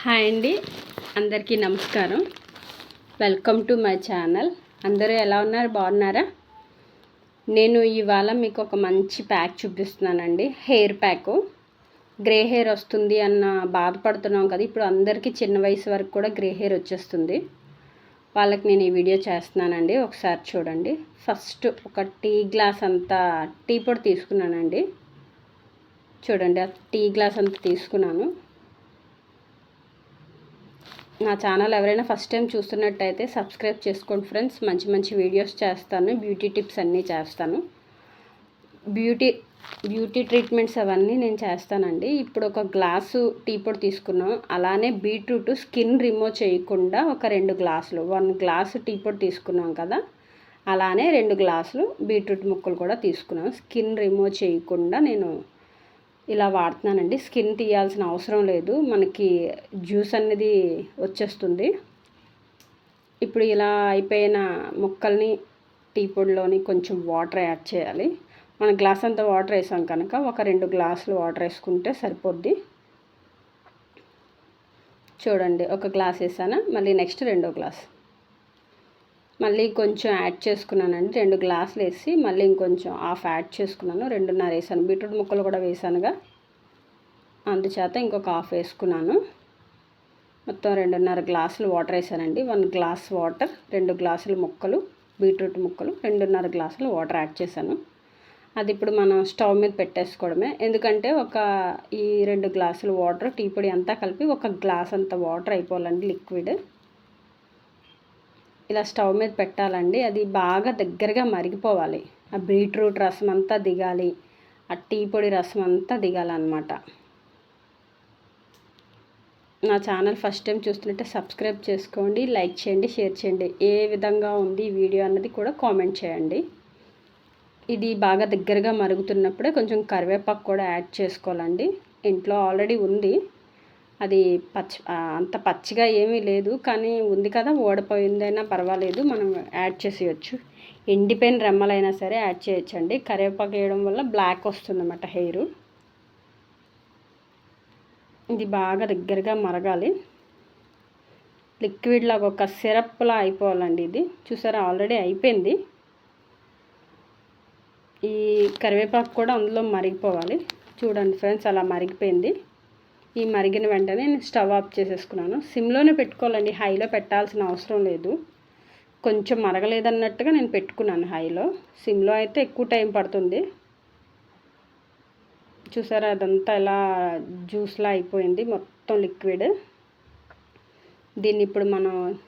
Hi అండి. అందరికీ నమస్కారం. Welcome to my channel. అందరూ ఎలా ఉన్నారు? బాగున్నారా? నేను ఇవాళ మీకు ఒక మంచి ప్యాక్ చూపిస్తున్నానండి. Hair pack. గ్రే హెయిర్ వస్తుంది అన్న బాధపడుతున్నాం కదా. ఇప్పుడు అందరికీ చిన్న వయసు వరకు కూడా గ్రే హెయిర్ వచ్చేస్తుంది. వాళ్ళకి నేను ఈ వీడియో చేస్తున్నానండి. ఒకసారి చూడండి. ఫస్ట్ ఒక టీ గ్లాస్ అంతా టీ పొడి తీసుకున్నానండి. చూడండి ఆ టీ గ్లాస్ అంతా తీసుకున్నాను. నా ఛానల్ ఎవరైనా ఫస్ట్ టైం చూస్తున్నట్టయితే సబ్స్క్రైబ్ చేసుకోండి ఫ్రెండ్స్. మంచి మంచి వీడియోస్ చేస్తాను బ్యూటీ టిప్స్ అన్నీ చేస్తాను. బ్యూటీ బ్యూటీ ట్రీట్మెంట్స్ అవన్నీ నేను చేస్తానండి. ఇప్పుడు ఒక గ్లాసు టీ పొడి తీసుకున్నాం. అలానే బీట్రూట్ స్కిన్ రిమూవ్ చేయకుండా ఒక రెండు గ్లాసులు వన్ గ్లాసు టీ పొడి తీసుకున్నాం కదా. అలానే రెండు గ్లాసులు బీట్రూట్ ముక్కలు కూడా తీసుకున్నాం. స్కిన్ రిమూవ్ చేయకుండా నేను ఇలా వాడుతున్నానండి. స్కిన్ తీయాల్సిన అవసరం లేదు. మనకి జ్యూస్ అనేది వచ్చేస్తుంది. ఇప్పుడు ఇలా అయిపోయిన ముక్కల్ని టీ పొడిలోని కొంచెం వాటర్ యాడ్ చేయాలి. మన గ్లాస్ అంతా వాటర్ వేసాం కనుక ఒక రెండు గ్లాసులు వాటర్ వేసుకుంటే సరిపోద్ది. చూడండి ఒక గ్లాస్ వేసాను? మళ్ళీ నెక్స్ట్ రెండో గ్లాస్. మళ్ళీ కొంచెం యాడ్ చేసుకున్నానండి. రెండు గ్లాసులు వేసి మళ్ళీ ఇంకొంచెం హాఫ్ యాడ్ చేసుకున్నాను. రెండున్నర వేసాను. బీట్రూట్ ముక్కలు కూడా వేసానుగా. అందుచేత ఇంకొక హాఫ్ వేసుకున్నాను. మొత్తం రెండున్నర గ్లాసులు వాటర్ వేసానండి. వన్ గ్లాస్ వాటర్ రెండు గ్లాసులు ముక్కలు బీట్రూట్ ముక్కలు రెండున్నర గ్లాసులు వాటర్ యాడ్ చేశాను. అది ఇప్పుడు మనం స్టవ్ మీద పెట్టేసుకోవడమే. ఎందుకంటే ఒక ఈ రెండు గ్లాసులు వాటర్ టీ పొడి అంతా కలిపి ఒక గ్లాస్ అంత వాటర్ అయిపోవాలండి లిక్విడ్. ఇలా స్టవ్ మీద పెట్టాలండి. అది బాగా దగ్గరగా మరిగిపోవాలి. ఆ బీట్రూట్ రసం అంతా దిగాలి. ఆ టీ పొడి రసం అంతా దిగాలన్నమాట. నా ఛానల్ ఫస్ట్ టైం చూస్తుంటే సబ్స్క్రైబ్ చేసుకోండి లైక్ చేయండి షేర్ చేయండి. ఏ విధంగా ఉంది వీడియో అన్నది కూడా కామెంట్ చేయండి. ఇది బాగా దగ్గరగా మరుగుతున్నప్పుడే కొంచెం కరివేపాకు కూడా యాడ్ చేసుకోవాలండి. ఇంట్లో ఆల్రెడీ ఉంది. అది పచ్చి అంత పచ్చిగా ఏమీ లేదు. కానీ ఉంది కదా ఓడిపోయిందైనా పర్వాలేదు. మనం యాడ్ చేసేయచ్చు. ఎండిపోయిన రెమ్మలైనా సరే యాడ్ చేయొచ్చండి. కరివేపాకు వేయడం వల్ల బ్లాక్ వస్తుందన్నమాట హెయిర్. ఇది బాగా దగ్గరగా మరగాలి. లిక్విడ్ లాగా ఒక సిరప్లా అయిపోవాలండి ఇది. చూసారా ఆల్రెడీ అయిపోయింది. ఈ కరివేపాకు కూడా అందులో మరిగిపోవాలి. చూడండి ఫ్రెండ్స్ అలా మరిగిపోయింది. ఈ మరిగిన వెంటనే నేను స్టవ్ ఆఫ్ చేసేసుకున్నాను. సిమ్లోనే పెట్టుకోవాలండి. హైలో పెట్టాల్సిన అవసరం లేదు. కొంచెం మరగలేదన్నట్టుగా నేను పెట్టుకున్నాను హైలో. సిమ్లో అయితే ఎక్కువ టైం పడుతుంది. చూసారా అదంతా ఎలా జ్యూస్లా అయిపోయింది. మొత్తం లిక్విడ్. దీన్ని ఇప్పుడు మనం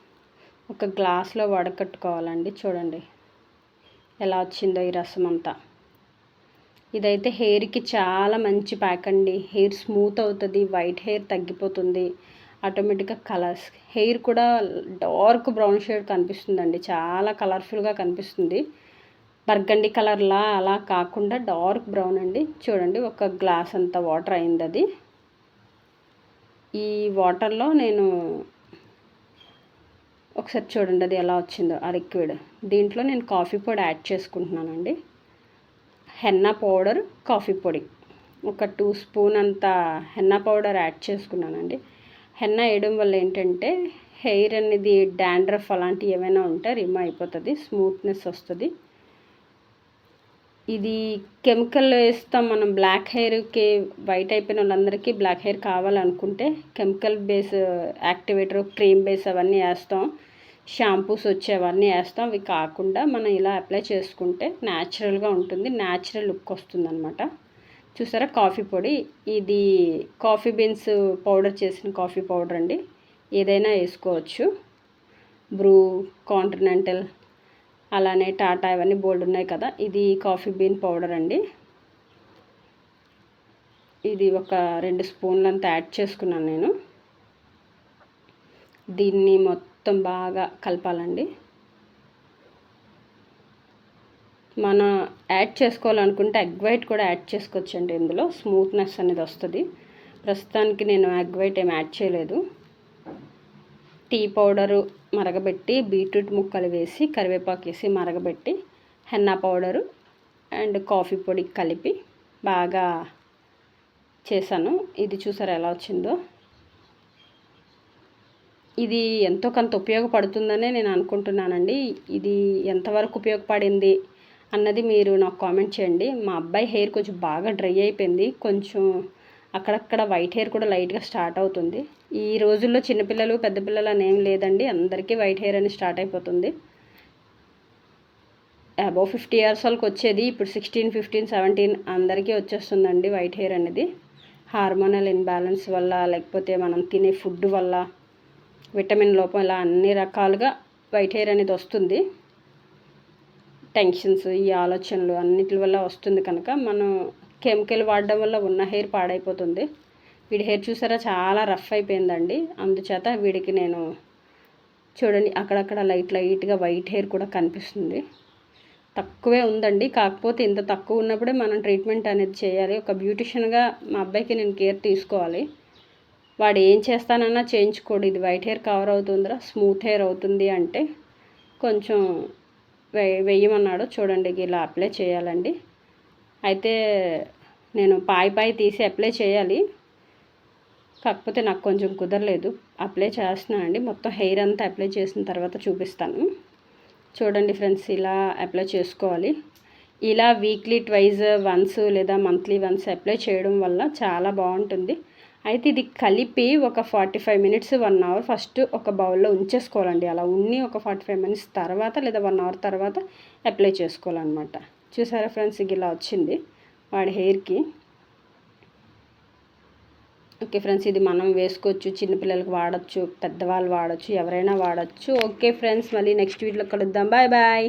ఒక గ్లాస్లో వడకట్టుకోవాలండి. చూడండి. ఎలా వచ్చిందో ఈ రసం అంతా ఇదైతే హెయిర్కి చాలా మంచి ప్యాక్ అండి. హెయిర్ స్మూత్ అవుతుంది వైట్ హెయిర్ తగ్గిపోతుంది ఆటోమేటిక్గా కలర్స్. హెయిర్ కూడా డార్క్ బ్రౌన్ షేడ్ కనిపిస్తుందండి. చాలా కలర్ఫుల్గా కనిపిస్తుంది. బర్గండి కలర్లా అలా కాకుండా డార్క్ బ్రౌన్ అండి. చూడండి ఒక గ్లాస్ అంత వాటర్ అయింది అది ఈ వాటర్లో నేను ఒకసారి చూడండి అది ఎలా వచ్చిందో ఆ లిక్విడ్. దీంట్లో నేను కాఫీ పొడి యాడ్ చేసుకుంటున్నానండి. హెన్నా పౌడర్ కాఫీ పొడి. ఒక టూ స్పూన్ అంత హెన్నా పౌడర్ యాడ్ చేసుకున్నానండి. హెన్నా వేయడం వల్ల ఏంటంటే హెయిర్ అనేది డాండ్రఫ్ అలాంటివి ఏమైనా ఉంటే రిమ్ అయిపోతుంది స్మూత్నెస్ వస్తుంది. ఇది కెమికల్ వేస్తాం మనం బ్లాక్ హెయిర్కి వైట్ అయిపోయిన వాళ్ళందరికీ బ్లాక్ హెయిర్ కావాలనుకుంటే chemical base activator cream base అవన్నీ వేస్తాం. షాంపూస్ వచ్చేవన్నీ వేస్తాం. అవి కాకుండా మనం ఇలా అప్లై చేసుకుంటే న్యాచురల్గా ఉంటుంది. న్యాచురల్ లుక్ వస్తుంది అనమాట చూసారా కాఫీ పొడి? ఇది కాఫీ బీన్స్ పౌడర్ చేసిన కాఫీ పౌడర్ అండి. ఏదైనా వేసుకోవచ్చు. బ్రూ కాంటినెంటల్ అలానే టాటా ఇవన్నీ బోల్డ్ ఉన్నాయి కదా. ఇది కాఫీ బీన్ పౌడర్ అండి. ఇది ఒక రెండు స్పూన్లంతా యాడ్ చేసుకున్నాను నేను. దీన్ని మొత్తం మొత్తం బాగా కలపాలండి. మన యాడ్ చేసుకోవాలనుకుంటే ఎగ్ వైట్ కూడా యాడ్ చేసుకోవచ్చండి ఇందులో. స్మూత్నెస్ అనేది వస్తుంది. ప్రస్తుతానికి నేను ఎగ్ వైట్ ఏం యాడ్ చేయలేదు. టీ పౌడరు మరగబెట్టి బీట్రూట్ ముక్కలు వేసి కరివేపాకు వేసి మరగబెట్టి హెన్నా పౌడరు అండ్ కాఫీ పొడి కలిపి బాగా చేశాను. ఇది చూసారు ఎలా వచ్చిందో? ఇది ఎంతో కొంత ఉపయోగపడుతుందనే నేను అనుకుంటున్నానండి. ఇది ఎంతవరకు ఉపయోగపడింది అన్నది మీరు నాకు కామెంట్ చేయండి. మా అబ్బాయి హెయిర్ కొంచెం బాగా డ్రై అయిపోయింది. కొంచెం అక్కడక్కడ వైట్ హెయిర్ కూడా లైట్గా స్టార్ట్ అవుతుంది. ఈ రోజుల్లో చిన్నపిల్లలు పెద్ద పిల్లలు అని ఏం లేదండి. అందరికీ వైట్ హెయిర్ అని స్టార్ట్ అయిపోతుంది. అబౌవ్ ఫిఫ్టీ ఇయర్స్ వాళ్ళకి వచ్చేది. ఇప్పుడు సిక్స్టీన్ ఫిఫ్టీన్ సెవెంటీన్ అందరికీ వచ్చేస్తుందండి వైట్ హెయిర్ అనేది. హార్మోనల్ ఇన్బ్యాలెన్స్ వల్ల లేకపోతే మనం తినే ఫుడ్ వల్ల విటమిన్ లోపం ఇలా అన్ని రకాలుగా వైట్ హెయిర్ అనేది వస్తుంది. టెన్షన్స్ ఈ ఆలోచనలు అన్నిటి వల్ల వస్తుంది కనుక మనం కెమికల్ వాడడం వల్ల ఉన్న హెయిర్ పాడైపోతుంది. వీడి హెయిర్ చూసారా? చాలా రఫ్ అయిపోయిందండి. అందుచేత వీడికి నేను చూడండి అక్కడక్కడ లైట్ లైట్గా వైట్ హెయిర్ కూడా కనిపిస్తుంది. తక్కువే ఉందండి. కాకపోతే ఇంత తక్కువ ఉన్నప్పుడే మనం ట్రీట్మెంట్ అనేది చేయాలి. ఒక బ్యూటిషియన్గా మా అబ్బాయికి నేను కేర్ తీసుకోవాలి. వాడు ఏం చేస్తానన్నా చేయించుకోడు. ఇది వైట్ హెయిర్ కవర్ అవుతుందిరా స్మూత్ హెయిర్ అవుతుంది అంటే కొంచెం వెయ్యమన్నాడు చూడండి ఇలా అప్లై చేయాలండి. అయితే నేను పాయి పాయి తీసి అప్లై చేయాలి. కాకపోతే నాకు కొంచెం కుదరలేదు. అప్లై చేస్తున్నానండి. మొత్తం హెయిర్ అంతా అప్లై చేసిన తర్వాత చూపిస్తాను. చూడండి ఫ్రెండ్స్ ఇలా అప్లై చేసుకోవాలి. ఇలా వీక్లీ ట్వైజ్ వన్స్ లేదా మంత్లీ వన్స్ అప్లై చేయడం వల్ల చాలా బాగుంటుంది. అయితే ఇది కలిపి ఒక forty five minutes one hour first ఒక బౌల్లో ఉంచేసుకోవాలండి. అలా ఉన్ని ఒక ఫార్టీ ఫైవ్ మినిట్స్ తర్వాత లేదా వన్ అవర్ తర్వాత అప్లై చేసుకోవాలన్నమాట. చూసారా ఫ్రెండ్స్ ఇలా వచ్చింది వాడి హెయిర్కి. ఓకే ఫ్రెండ్స్ ఇది మనం వేసుకోవచ్చు చిన్నపిల్లలకి వాడచ్చు పెద్దవాళ్ళు వాడచ్చు ఎవరైనా వాడచ్చు. ఓకే ఫ్రెండ్స్ మళ్ళీ నెక్స్ట్ వీడియోలో కలుద్దాం. Bye bye.